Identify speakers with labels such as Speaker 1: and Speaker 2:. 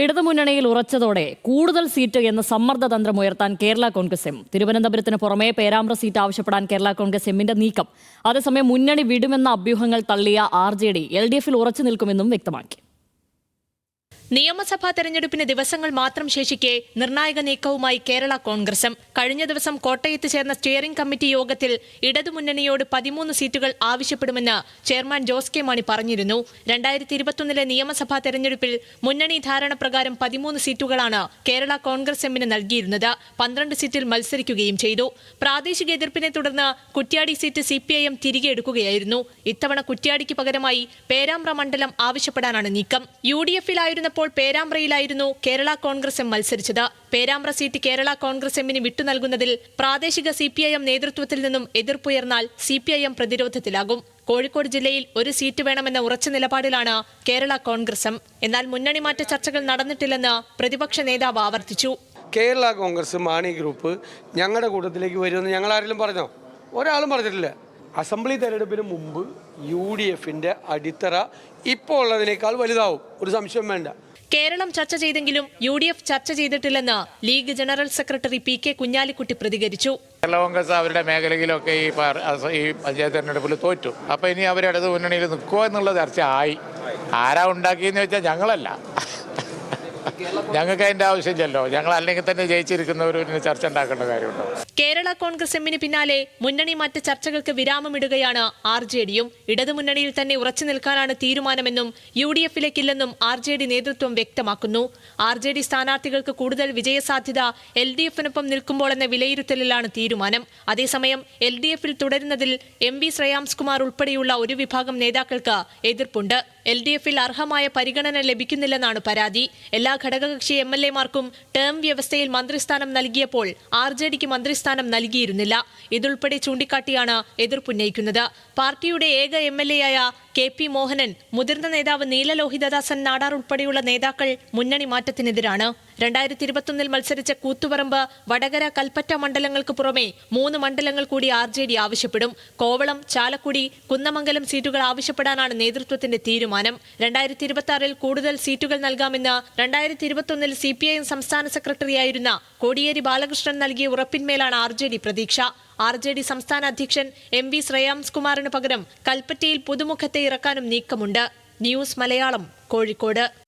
Speaker 1: ഇടതുമുന്നണിയിൽ ഉറച്ചതോടെ കൂടുതൽ സീറ്റ് എന്ന സമ്മർദ്ദതന്ത്രം ഉയർത്താൻ കേരള കോൺഗ്രസ് എം. തിരുവനന്തപുരത്തിന് പുറമെ പേരാമ്പ്ര സീറ്റ് ആവശ്യപ്പെടാൻ കേരള കോൺഗ്രസ് എമ്മിന്റെ നീക്കം. അതേസമയം മുന്നണി വിടുമെന്ന അഭ്യൂഹങ്ങൾ തള്ളിയ R J D L D എഫിൽ ഉറച്ചു നിൽക്കുമെന്നും വ്യക്തമാക്കി.
Speaker 2: നിയമസഭാ തെരഞ്ഞെടുപ്പിന് ദിവസങ്ങൾ മാത്രം ശേഷിക്കെ നിർണായക നീക്കവുമായി കേരള കോൺഗ്രസും കഴിഞ്ഞ ദിവസം കോട്ടയത്ത് ചേർന്ന സ്റ്റിയറിംഗ് കമ്മിറ്റി യോഗത്തിൽ ഇടതുമുന്നണിയോട് പതിമൂന്ന് സീറ്റുകൾ ആവശ്യപ്പെടുമെന്ന് ചെയർമാൻ ജോസ് കെ മാണി പറഞ്ഞിരുന്നു. രണ്ടായിരത്തി ഇരുപത്തൊന്നിലെ നിയമസഭാ തെരഞ്ഞെടുപ്പിൽ മുന്നണി ധാരണ പ്രകാരം പതിമൂന്ന് സീറ്റുകളാണ് കേരള കോൺഗ്രസ് എമ്മിന് നൽകിയിരുന്നത്. പന്ത്രണ്ട് സീറ്റിൽ മത്സരിക്കുകയും ചെയ്തു. പ്രാദേശിക എതിർപ്പിനെ തുടർന്ന് Kuttiyadi seat C P I M തിരികെ എടുക്കുകയായിരുന്നു. ഇത്തവണ കുറ്റ്യാടിക്ക് പകരമായി പേരാമ്പ്ര മണ്ഡലം ആവശ്യപ്പെടാനാണ് നീക്കം. യു ഡി എഫിലായിരുന്നപ്പോൾ പേരാമ്പ്രയിലായിരുന്നു കേരള കോൺഗ്രസ് എം മത്സരിച്ചത്. പേരാമ്പ്ര സീറ്റ് കേരള കോൺഗ്രസ് എമ്മിന് വിട്ടു നൽകുന്നതിൽ പ്രാദേശിക സി പി ഐ എം നേതൃത്വത്തിൽ നിന്നും എതിർപ്പുയർന്നാൽ സി പി ഐ എം പ്രതിരോധത്തിലാകും. കോഴിക്കോട് ജില്ലയിൽ ഒരു സീറ്റ് വേണമെന്ന ഉറച്ച നിലപാടിലാണ് കേരള കോൺഗ്രസ് എം. എന്നാൽ മുന്നണി മാറ്റ ചർച്ചകൾ നടന്നിട്ടില്ലെന്ന് പ്രതിപക്ഷ നേതാവ് ആവർത്തിച്ചു.
Speaker 3: കേരള കോൺഗ്രസ് മാണി ഗ്രൂപ്പ് ഞങ്ങളുടെ കൂട്ടത്തിലേക്ക് വരുമെന്ന് ഞങ്ങൾ ആരെങ്കിലും പറഞ്ഞോ? ഒരാളും പറഞ്ഞിട്ടില്ല. അസംബ്ലി തെരഞ്ഞെടുപ്പിന് മുമ്പ് യു ഡി എഫിന്റെ അടിത്തറ ഇപ്പോൾ ഉള്ളതിനേക്കാൾ വലുതാവും. ഒരു സംശയം വേണ്ട.
Speaker 2: കേരളം ചർച്ച ചെയ്തെങ്കിലും യു ഡി എഫ് ചർച്ച ചെയ്തിട്ടില്ലെന്ന് league general secretary P K Kunhalikutty പ്രതികരിച്ചു.
Speaker 4: കേരള കോൺഗ്രസ് അവരുടെ മേഖലയിലൊക്കെ ഈ ഈ പഞ്ചായത്ത് തെരഞ്ഞെടുപ്പിൽ തോറ്റു. അപ്പോൾ ഇനി അവർ ഇടത് മുന്നണിയിൽ നിൽക്കുമോ എന്നുള്ള ചർച്ച ആയി. ആരാ ഉണ്ടാക്കിയെന്ന് വെച്ചാൽ ഞങ്ങളല്ല. ഞങ്ങൾക്ക് അതിന്റെ ആവശ്യമില്ലല്ലോ. ഞങ്ങൾ അല്ലെങ്കിൽ തന്നെ ജയിച്ചിരിക്കുന്നവർ പിന്നെ ചർച്ച ഉണ്ടാക്കേണ്ട കാര്യമുണ്ടോ?
Speaker 2: കേരള കോൺഗ്രസ് എമ്മിന് പിന്നാലെ മുന്നണി മാറ്റ ചർച്ചകൾക്ക് വിരാമമിടുകയാണ് ആർ ജെ ഡിയും. ഇടതുമുന്നണിയിൽ തന്നെ ഉറച്ചു നിൽക്കാനാണ് തീരുമാനമെന്നും യു ഡി എഫിലേക്കില്ലെന്നും ആർ ജെ ഡി നേതൃത്വം വ്യക്തമാക്കുന്നു. ആർ ജെ ഡി സ്ഥാനാർത്ഥികൾക്ക് കൂടുതൽ വിജയസാധ്യത എൽ ഡി എഫിനൊപ്പം നിൽക്കുമ്പോൾ എന്ന വിലയിരുത്തലിലാണ് തീരുമാനം. അതേസമയം എൽ ഡി എഫിൽ തുടരുന്നതിൽ എം വി ശ്രേയാംസ് കുമാർ ഉൾപ്പെടെയുള്ള ഒരു വിഭാഗം നേതാക്കൾക്ക് എതിർപ്പുണ്ട്. എൽ ഡി എഫിൽ അർഹമായ പരിഗണന ലഭിക്കുന്നില്ലെന്നാണ് പരാതി. എല്ലാ ഘടകകക്ഷി എം എൽ എമാർക്കും ടേം വ്യവസ്ഥയിൽ മന്ത്രിസ്ഥാനം നൽകിയപ്പോൾ ആർ ജെ ഡിക്ക് മന്ത്രിസ്ഥാനം നൽകിയിരുന്നില്ല. ഇതുൾപ്പെടെ ചൂണ്ടിക്കാട്ടിയാണ് എതിർപ്പുന്നയിക്കുന്നത് പാർട്ടിയുടെ ഏക എം എൽ എയായ കെ പി മോഹനൻ മുതിർന്ന നേതാവ് നീലലോഹിതദാസൻ നാടാർ ഉൾപ്പെടെയുള്ള നേതാക്കൾ മുന്നണി മാറ്റത്തിനെതിരാണ്. രണ്ടായിരത്തി ഇരുപത്തൊന്നിൽ മത്സരിച്ച കൂത്തുപറമ്പ് വടകര കൽപ്പറ്റ മണ്ഡലങ്ങൾക്ക് പുറമെ മൂന്ന് മണ്ഡലങ്ങൾ കൂടി ആർ ജെ ഡി ആവശ്യപ്പെടും. കോവളം ചാലക്കുടി കുന്നമംഗലം സീറ്റുകൾ ആവശ്യപ്പെടാനാണ് നേതൃത്വത്തിന്റെ തീരുമാനം. രണ്ടായിരത്തി ഇരുപത്തി ആറിൽ കൂടുതൽ സീറ്റുകൾ നൽകാമെന്ന് രണ്ടായിരത്തി ഇരുപത്തൊന്നിൽ സി പി ഐ എം സംസ്ഥാന സെക്രട്ടറിയായിരുന്ന കോടിയേരി ബാലകൃഷ്ണൻ നൽകിയ ഉറപ്പിന്മേലാണ് ആർ ജെ ഡി പ്രതീക്ഷ. ആർ ജെ ഡി സംസ്ഥാന അധ്യക്ഷൻ എം വി ശ്രേയാംസ് കുമാറിന് പകരം കൽപ്പറ്റയിൽ പുതുമുഖത്തെ ഇറക്കാനും നീക്കമുണ്ട്. ന്യൂസ് മലയാളം കോഴിക്കോട്.